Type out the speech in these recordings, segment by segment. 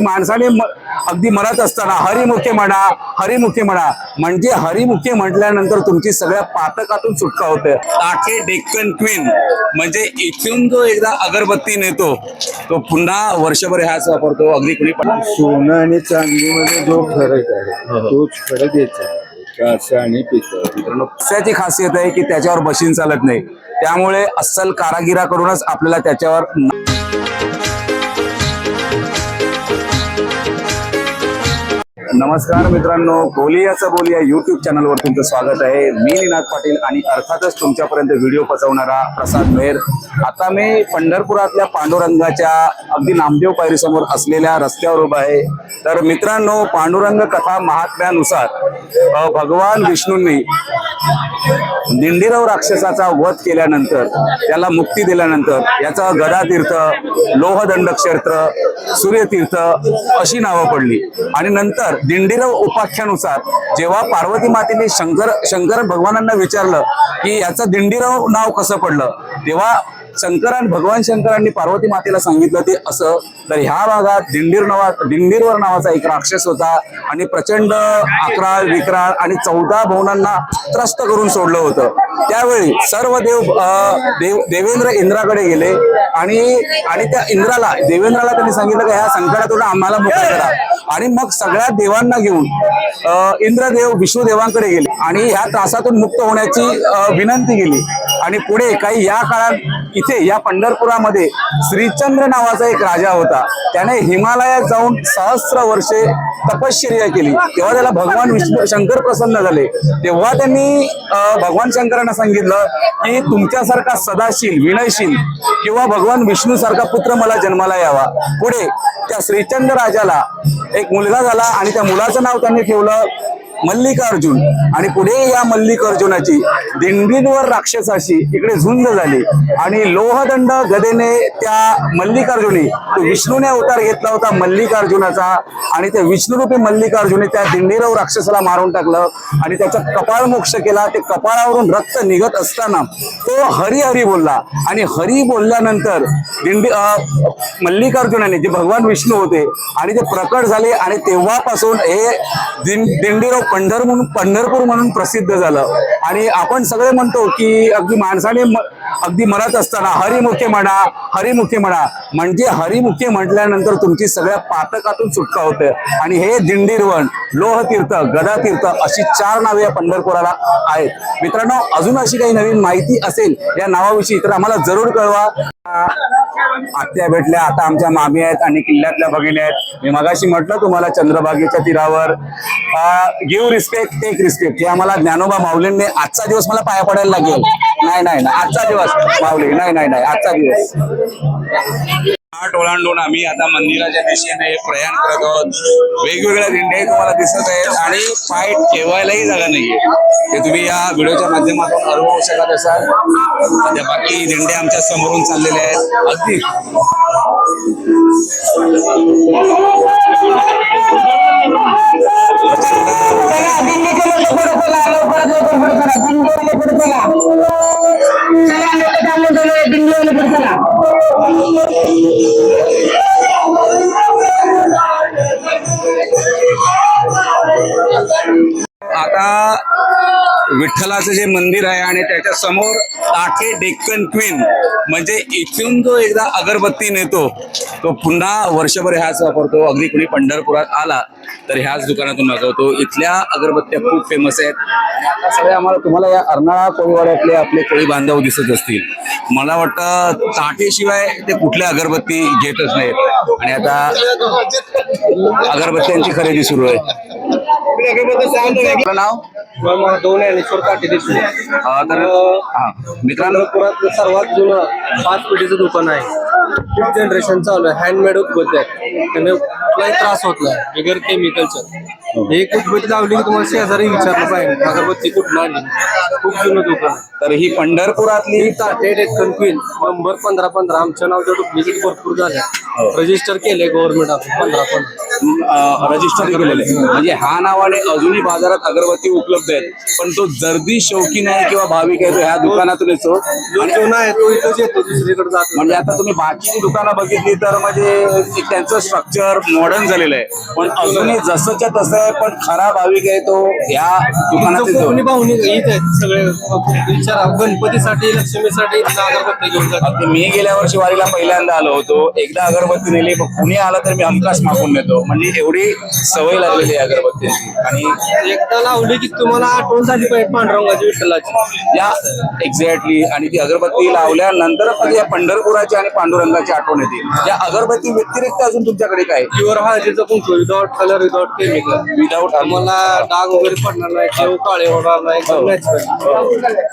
माणसाने अगदी मरत असताना हरिमुखे म्हणा हरिमुखे म्हणा. म्हणजे हरिमुखे म्हटल्यानंतर तुमची सगळ्या पातकातून सुटका होते. ताठे डेक्कन क्वीन. म्हणजे इथून जो एकदा अगरबत्ती नेतो तो पुन्हा वर्षभर ह्याच वापरतो. अगदी कुणी पण सोनं आणि चांदीमध्ये जो फरक आहे तोच फरक याचा आहे. काचा आणि खासियत आहे की त्याच्यावर मशीन चालत नाही. त्यामुळे अस्सल कारागिराकडूनच आपल्याला त्याच्यावर नमस्कार मित्रांनो बोलियाचं बोलिया युट्यूब चॅनलवर तुमचं स्वागत आहे. मी निनाद पाटील आणि अर्थातच तुमच्यापर्यंत व्हिडिओ पोहोचवणारा प्रसाद मेहर आता मी पंढरपुरातल्या पांडुरंगाच्या अगदी नामदेव पायरीसमोर असलेल्या रस्त्यावर उभा आहे. तर मित्रांनो पांडुरंग कथा महात्म्यानुसार भगवान विष्णूंनी दिंडीराव राक्षसाचा वध केल्यानंतर त्याला मुक्ती दिल्यानंतर याचं गदातीर्थ लोहदंड क्षेत्र सूर्यतीर्थ अशी नावं पडली. आणि नंतर दिंडीराव उपाख्यानुसार जेव्हा पार्वती मातेने शंकर शंकर भगवानांना विचारलं की याचं दिंडीराव नाव कसं पडलं तेव्हा शंकरान भगवान शंकरांनी पार्वती मातेला सांगितलं ते असं. तर ह्या भागात दिंडीर नावा दिंडीरवर नावाचा एक राक्षस होता आणि प्रचंड अकराळ विक्राळ आणि चौदा भवनांना त्रस्त करून सोडलं होतं. त्यावेळी सर्व देव देव देवेंद्र इंद्राकडे गेले आणि आणि त्या इंद्राला देवेंद्राला त्यांनी सांगितलं की ह्या संकटातून आम्हाला मुक्त करा. आणि मग सगळ्या देवांना घेऊन इंद्रदेव विष्णुदेवांकडे गेले आणि ह्या त्रासातून मुक्त होण्याची विनंती केली. आणि पुढे काही या काळात इथे या पंढरपुरामध्ये श्रीचंद्र नावाचा एक राजा होता. त्याने हिमालयात जाऊन सहस्र वर्षे तपश्चर्या केली. तेव्हा त्याला भगवान विष्णू शंकर प्रसन्न झाले. तेव्हा त्यांनी भगवान शंकरांना सांगितलं की तुमच्यासारखा सदाशील विनयशील किंवा भगवान विष्णू सारखा पुत्र मला जन्माला यावा. पुढे त्या श्रीचंद्र राजाला एक मुलगा झाला आणि त्या मुलाचं नाव त्यांनी ठेवलं. मल्लिकार्जुन. आणि पुढे या मल्लिकार्जुनाची दिंडींवर राक्षसाशी इकडे झुंज झाली. आणि लोहदंड गदेने त्या मल्लिकार्जुनी तो विष्णूने अवतार घेतला होता मल्लिकार्जुनाचा. आणि त्या विष्णुरूपी मल्लिकार्जुने त्या दिंडीराव राक्षसाला मारून टाकलं. आणि त्याचा कपाळ मोक्ष केला. ते कपाळावरून रक्त निघत असताना तो हरी हरी बोलला. आणि हरी बोलल्यानंतर दिंडी अं, मल्लिकार्जुनाने जे भगवान विष्णू होते आणि ते प्रकट झाले. आणि तेव्हापासून हे दिंडीराव पंढर म्हणून पंढरपूर म्हणून प्रसिद्ध झालं. आणि आपण सगळे म्हणतो की अगदी माणसाने अगदी मरत असताना हरिमुखे म्हणा हरिमुखे म्हणा. म्हणजे हरिमुखे म्हटल्यानंतर तुमची सगळ्या पातकातून सुटका होते. आणि हे दिंडीरवण लोहतीर्थ गदातीर्थ अशी चार नावे या पंढरपुराला आहेत. मित्रांनो अजून अशी काही नवीन माहिती असेल या नावाविषयी तर आम्हाला जरूर कळवा. आत्या भेटल्या आता आमच्या मामी आहेत आणि किल्ल्यातल्या भगिनी आहेत. मी मगाशी म्हटलं तुम्हाला चंद्रभागेच्या तीरावर. गिव्ह रिस्पेक्ट टेक रिस्पेक्ट हे आम्हाला ज्ञानोबा माऊलींनी आजचा दिवस मला पाया पडायला लागेल. नाही नाही नाही. आजचा दिवस माऊली. नाही नाही नाही. आजचा दिवस. आठ ओलांडून आम्ही आता मंदिराच्या दिशेने प्रयाण करत आहोत. वेगवेगळ्या दिंड्या तुम्हाला दिसत आहेत आणि पाय ठेवायलाही जागा नाहीये. ते तुम्ही या व्हिडिओच्या माध्यमातून अनुभवू शकत असाल. त्या बाकी दिंड्या आमच्या समोरून चाललेल्या आहेत. अगदी. आता विठ्ठलाचं जे मंदिर आहे आणि त्याच्यासमोर ताठे डेक्कन क्वीन म्हणजे इथून जो एकदा अगरबत्ती नेतो तो पुन्हा वर्षभर ह्याच वापरतो. अगदी कुणी पंढरपुरात आला तर ह्याच दुकानातून मागवतो. इथल्या अगरबत्त्या खूप फेमस आहेत. सगळे आम्हाला तुम्हाला या अर्नाळा कोळीवाड्यातले आपले कोळी बांधव दिसत असतील. मला वाटतं ताटेशिवाय ते कुठल्या अगरबत्ती घेतच नाहीत. आणि आता अगरबत्त्यांची खरेदी सुरू आहे. आपलं नाव? दोन ज्ञानेश्वर काठी दिसले. अं, तर हा. मित्रांनो पंढरपुरात सर्वात जुनं पाच पिढीचं दुकान आहे. फिफ्थ जनरेशन चालू आहे. हँडमेड उद्बत्ती आहे त्याने कुठलाही त्रास होत नाही. बिगर केमिकलचं एक उद्बत्ती लावली की तुम्हाला शेजारी विचारलं पाहिजे. अगरबत्ती कुठं आणली? खूप जुनं दुकान आहे. तर ही पंढरपुरातली ही ताटे डेक्कन क्वीन नंबर पंधरा पंधरा. आमच्या नावच्या डुप्लिकेट भरपूर झाल्या रजिस्टर केले गव्हर्नमेंट आपण. पंधरा पंधरा. रजिस्टर केलेलं आहे. म्हणजे हा नावाने अजूनही बाजारात अगरबत्ती उपलब्ध आहेत. पण तो जर्दी शौकीन आहे किंवा भाविक आहे तो ह्या दुकानातून येतो. म्हणजे आता तुम्ही बाकीची दुकानं बघितली तर म्हणजे त्यांचं स्ट्रक्चर मॉडर्न झालेलं आहे. पण अजूनही जसंच्या तसं आहे पण खरा भाविक आहे तो ह्या दुकानात सगळे. गणपतीसाठी लक्ष्मीसाठी अगरबत्ती घेऊन मी गेल्या वर्षी वारीला पहिल्यांदा आलो होतो. एकदा अगरबत्ती नेली पण कुणी आलं तर मी हमखास मागून नेतो. म्हणजे एवढी सवय लागलेली आहे अगरबत्तीची. आणि एकदा लावली की तुम्हाला आठवण झाली पाहिजे पांडुरंगाची विठ्ठलाची. या एक्झॅक्टली आणि ती अगरबत्ती लावल्यानंतर म्हणजे या पंढरपुराची आणि पांडुरंगाची आठवण येते. या अगरबत्ती व्यतिरिक्त अजून तुमच्याकडे काय? प्युअर हळदीचं कुंकू without colour without chemical without आम्हाला डाग वगैरे पडणार नाही किंवा काळे होणार नाही एकदम नॅचरल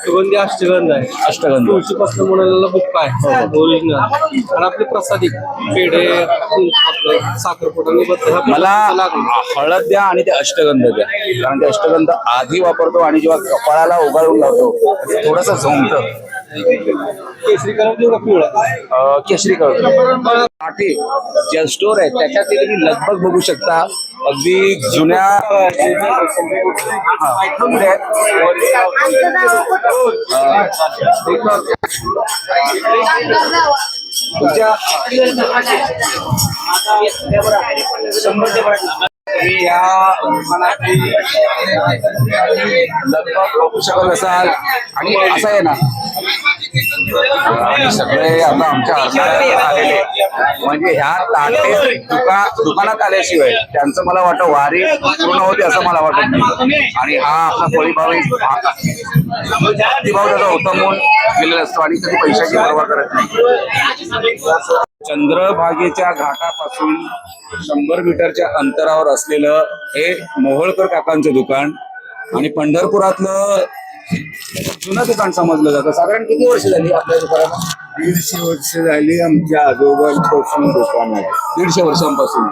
सुगंधी अष्टगंध आहे. अष्टगंध. तुळशी पासून बनवलेला बुक्का आहे. ओरिजिनल आणि आपले प्रसादिक पेढे आपलं साखरपुडा मला हळद द्या आणि ते अष्टगंध द्या. कारण ते अष्टगंध आधी वापरतो आणि जेव्हा कपाळाला उगाळून लावतो थोडस झोमतं केसरी कलर काठी ज्या स्टोर आहे त्याच्यातली तुम्ही लगभग बघू शकता. अगदी जुन्या हा, आहेत? तुमच्या तुम्ही या दुकानातली लगभग बघू शकत असाल. आणि असं आहे ना आणि सगळे आता आमच्या अडथळ्यात आलेले म्हणजे ह्या ताटे दुका दुकानात आल्याशिवाय त्यांचं मला वाटतं वारी पूर्ण होते असं मला वाटत नाही. आणि हा आपला फळीभाव भाव त्याचा उत्तमून गेलेला असतो आणि कधी पैशाची पर्वा करत नाही. चंद्रभागेच्या घाटापासून शंभर मीटरच्या अंतरावर असलेलं हे मोहोळकर काकांचं दुकान आणि पंढरपुरातलं जुनं दुकान समजलं जातं. साधारण किती वर्ष झाली आपल्या दुकानाला दीडशे वर्ष झाली आमच्या आजोबांपासून दुकान आहे. दीडशे वर्षांपासून.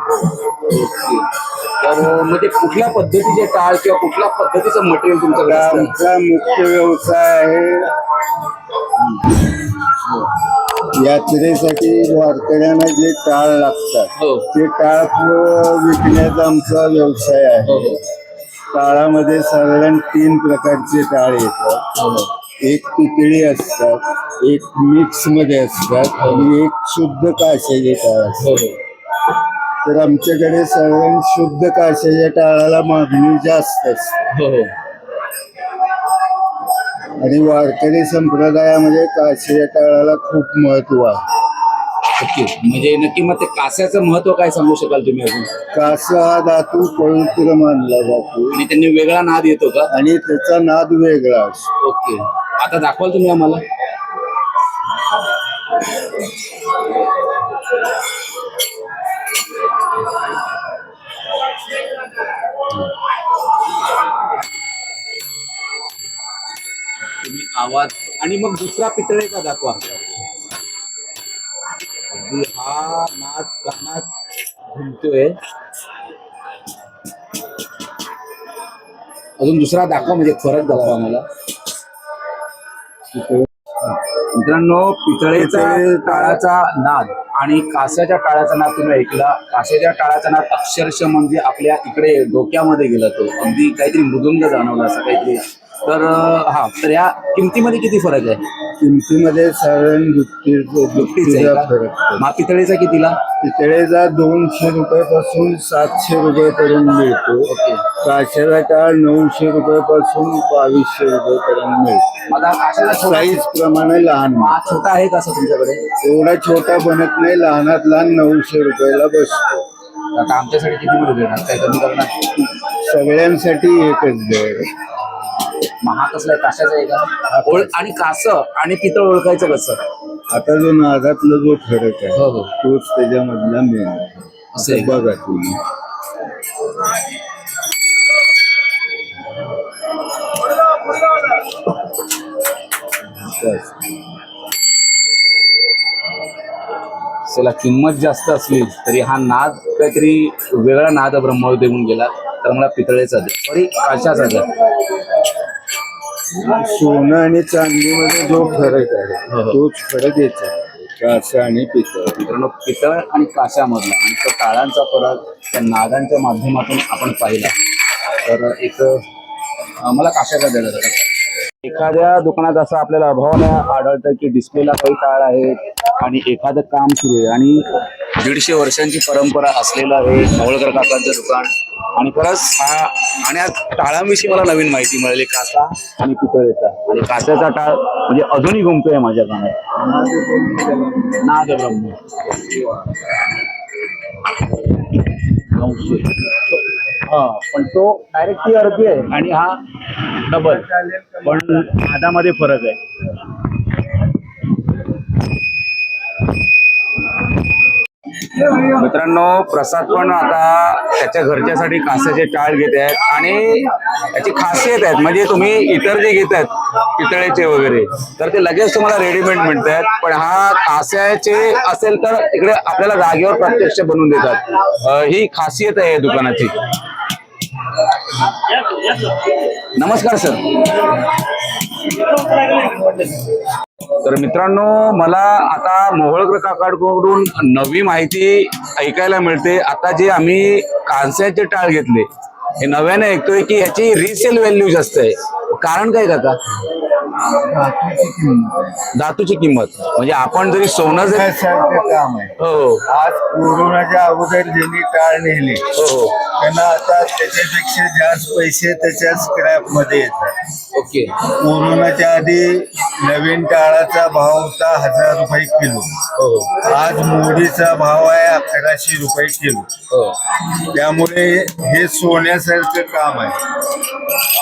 तर मग ते कुठल्या पद्धतीचे टाळ किंवा कुठल्या पद्धतीचं मटेरियल तुमच्याकडे आमचा मुख्य व्यवसाय आहे. यात्रेसाठी वारकऱ्यांना जे टाळ लागतात हो. ते टाळ विकण्याचा आमचा व्यवसाय आहे. हो. टाळामध्ये साधारण तीन प्रकारचे टाळ येतात. हो. एक पितळी असतात एक मिक्समध्ये असतात आणि एक शुद्ध काशाचे टाळ असतात. तर आमच्याकडे साधारण शुद्ध काशाच्या टाळाला मागणी जास्त असते. हो हो. आणि वारकरी संप्रदायामध्ये काशाच्या टाळाला खूप महत्त्व आहे. ओके म्हणजे नक्की मग ते कास्याचं महत्त्व काय सांगू शकाल तुम्ही अजून? कासा हा धातू पवित्र मानला जातो. आणि त्यांनी वेगळा नाद येतो का? आणि त्याचा नाद वेगळा असतो. ओके. आता दाखवाल तुम्ही आम्हाला. आणि मग दुसरा पितळेचा दाखवा. अगदी हा नाद कानात घुमतोय. अजून दुसरा दाखवा म्हणजे फरक दाखवा मला. मित्रांनो पितळेचा टाळाचा नाद आणि कास्याच्या टाळाचा नाद तुम्ही ऐकला. कास्याच्या टाळाचा नाद अक्षरशः म्हणजे आपल्या इकडे डोक्यामध्ये गेला तो. अगदी काहीतरी मृदुंग जाणवला असं काहीतरी. तर हा तर या किमतीमध्ये किती फरक आहे? किमतीमध्ये साधारण दुपटीचा दुपटीच आहे दुपटीचा का? फरक पडतो. मा पितळेचा कितीला? पितळेचा दोनशे रुपयापासून सातशे रुपयापर्यंत मिळतो. ओके. काशाचा टाळ नऊशे रुपयापासून बावीसशे रुपयापर्यंत मिळतो. माझा काशाचा छोटा साईज प्रमाणे लहान हा छोटा आहे का असं तुमच्याकडे? एवढा छोटा बनत नाही लहानात लहान नऊशे रुपयाला बसतो. आता आमच्यासाठी किती मध्ये देणार? काय कमी करणार? सगळ्यांसाठी एकच दर हा कसला आहे? काशाचा आहे का ओळ आणि कास आणि पितळ ओळखायचं कसं आता जो नादातला जो फरक आहे हो हो तोच त्याच्यामधला मेन असं आहे का? बघा तुम्ही बस. चला किंमत जास्त असली तरी हा नाद काहीतरी वेगळा नाद ब्रह्म देऊन गेला तर मला पितळेचा द्या सॉरी काशाचा द्या सोनं आणि चांदीमध्ये जो फरक आहे हो, हो. तोच फरक याचा आहे कासा आणि पितळ मित्रांनो पितळ आणि काशामधला आणि तो टाळांचा फरक त्या नागांच्या माध्यमातून आपण पाहिला तर एक मला काशाचा द्यायला जरा. एखाद्या दुकानात असं आपल्याला अभावाने आढळतं की डिस्प्लेला काही टाळ आहेत आणि एखादं काम सुरू आहे आणि दीडशे वर्षांची परंपरा असलेलं हे मोहोळकर काकांचं दुकान. आणि खरंच हा आणि आज टाळांविषयी मला नवीन माहिती मिळाली कासा आणि पितळेचा. आणि कासाचा टाळ म्हणजे अजूनही घुमतोय माझ्या कानात नाद ब्रह्म हा पण तो डायरेक्ट ती अर्धी आहे आणि हा डबल पण नादामध्ये फरक आहे. मित्रांनो प्रसाद पण आता त्याच्या घरच्यासाठी कासाचे टाळ घेत आहेत आणि त्याची खासियत आहेत. म्हणजे तुम्ही इतर जे घेत आहेत पितळेचे वगैरे तर ते लगेच तुम्हाला रेडीमेड मिळत आहेत. पण हा कास्याचे असेल तर इकडे आपल्याला जागेवर प्रत्यक्ष बनवून देतात. ही खासियत आहे या दुकानाची. नमस्कार सर. तर मित्रांनो मला आता मोहोळकर काकाकडून नवी माहिती ऐकायला मिळते. आता जे आम्ही कांस्याचे टाळ घेतले हे नव्याने ऐकतोय की ह्याची रिसेल व्हॅल्यू जास्त आहे कारण काय काका? धातूची किंमत. म्हणजे आपण जरी सोनं जरी काम आहे. हो हो. आज कोरोनाच्या अगोदर ज्यांनी टाळ नेली हो हो. त्यांना आता त्याच्यापेक्षा जास्त पैसे त्याच्या स्क्रॅपमध्ये येतात. ओके. कोरोनाच्या आधी नवीन टाळाचा भाव होता हजार रुपये किलो. हो. आज मोडीचा भाव आहे अकराशे रुपये किलो. हो. त्यामुळे हे सोन्यासारखं काम आहे.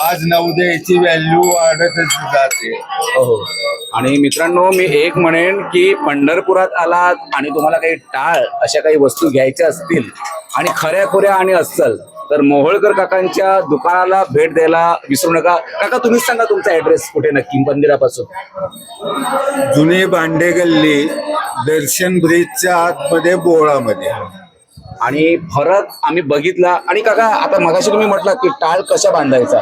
आज नऊद्या याची व्हॅल्यू वाढतच जाते. हो. आणि मित्रांनो मी एक म्हणेन की पंढरपुरात आलात आणि तुम्हाला काही टाळ अशा काही वस्तू घ्यायच्या असतील आणि खऱ्या खोऱ्या आणि अस्सल तर मोहोळकर काकांच्या दुकानाला भेट द्यायला विसरू नका. काका तुम्हीच सांगा तुमचा ऍड्रेस कुठे नक्की मंदिरापासून. जुनी भांडे गल्ली दर्शन ब्रिजच्या आतमध्ये बोळामध्ये. आणि फरक आम्ही बघितला. आणि काका आता मगाशी तुम्ही म्हटलात की टाळ कशा बांधायचा?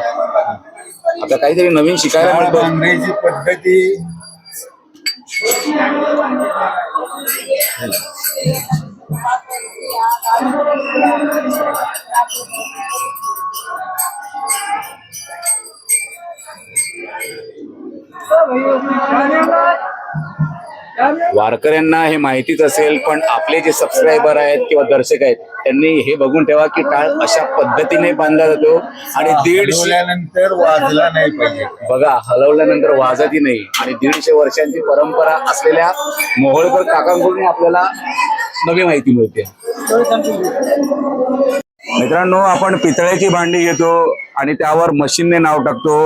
आता काहीतरी नवीन शिकायला बांधण्याची पद्धती धन्यवाद वारकऱ्यांना हे माहितीच असेल पण आपले जे सबस्क्रायबर आहेत किंवा दर्शक आहेत त्यांनी हे बघून ठेवा की टाळ अशा पद्धतीने बांधला जातो आणि दीडशे वाजला नाही पाहिजे. बघा हलवल्यानंतर वाजतही नाही आणि दीडशे वर्षांची परंपरा असलेल्या मोहोळकर काकांकडून आपल्याला नवी माहिती मिळते. मित्रांनो आपण पितळेची भांडी घेतो आणि त्यावर मशीनने नाव टाकतो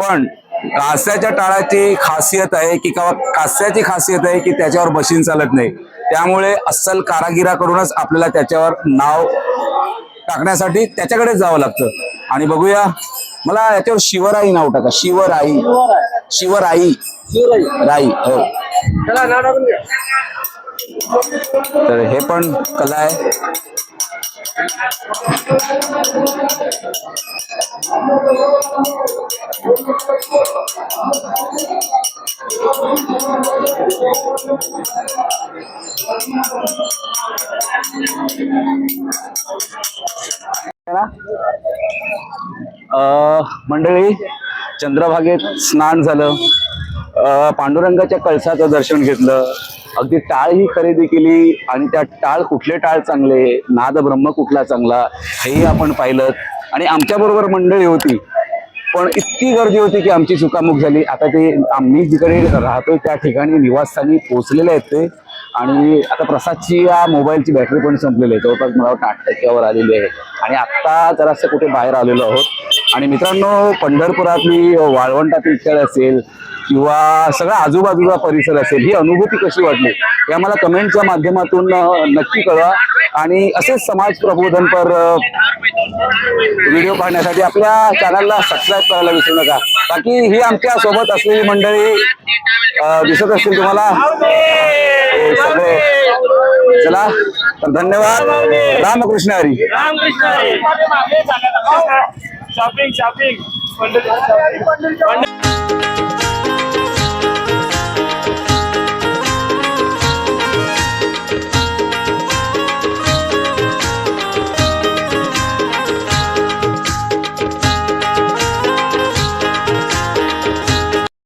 पण कास्याच्या टाळाची खासियत आहे की किंवा कास्याची खासियत आहे की त्याच्यावर मशीन चालत नाही. त्यामुळे अस्सल कारागिराकडूनच आपल्याला त्याच्यावर नाव टाकण्यासाठी त्याच्याकडेच जावं लागतं. आणि बघूया मला याच्यावर शिवराई नाव टाका. शिवराई. शिवराई. राई हो. तर हे पण कला आहे. मंडळी चंद्रभागेत स्नान झालं. पांडुरंगाच्या कळसाचं दर्शन घेतलं. अगदी टाळ ही खरेदी केली आणि त्या टाळ कुठले टाळ चांगले? नाद ब्रह्म कुठला चांगला? हेही आपण पाहिलं. आणि आमच्या बरोबर मंडळी होती. पण इतकी गर्दी होती की आमची चुकामुक झाली. आता ते आम्ही जिकडे राहतोय त्या ठिकाणी निवासस्थानी पोहोचलेले आहेत ते. आणि आता प्रसादची या मोबाईलची बॅटरी पण संपलेली आहे. जवळपास मला वाटतं आठ टक्क्यावर आलेली आहे. आणि आत्ता जरासं कुठे बाहेर आलेलो आहोत. आणि मित्रांनो पंढरपुरातली वाळवंटातील खेळ असेल किंवा सगळा आजूबाजूचा परिसर असेल ही अनुभूती कशी वाटली? हे आम्हाला कमेंटच्या माध्यमातून नक्की कळवा. आणि असेच समाज प्रबोधनपर व्हिडिओ पाहण्यासाठी आपल्या चॅनलला सबस्क्राईब करायला विसरू नका. बाकी ही आमच्यासोबत असलेली मंडळी दिसत असतील तुम्हाला. सगळे. चला तर धन्यवाद. रामकृष्ण हरी. Shopping shopping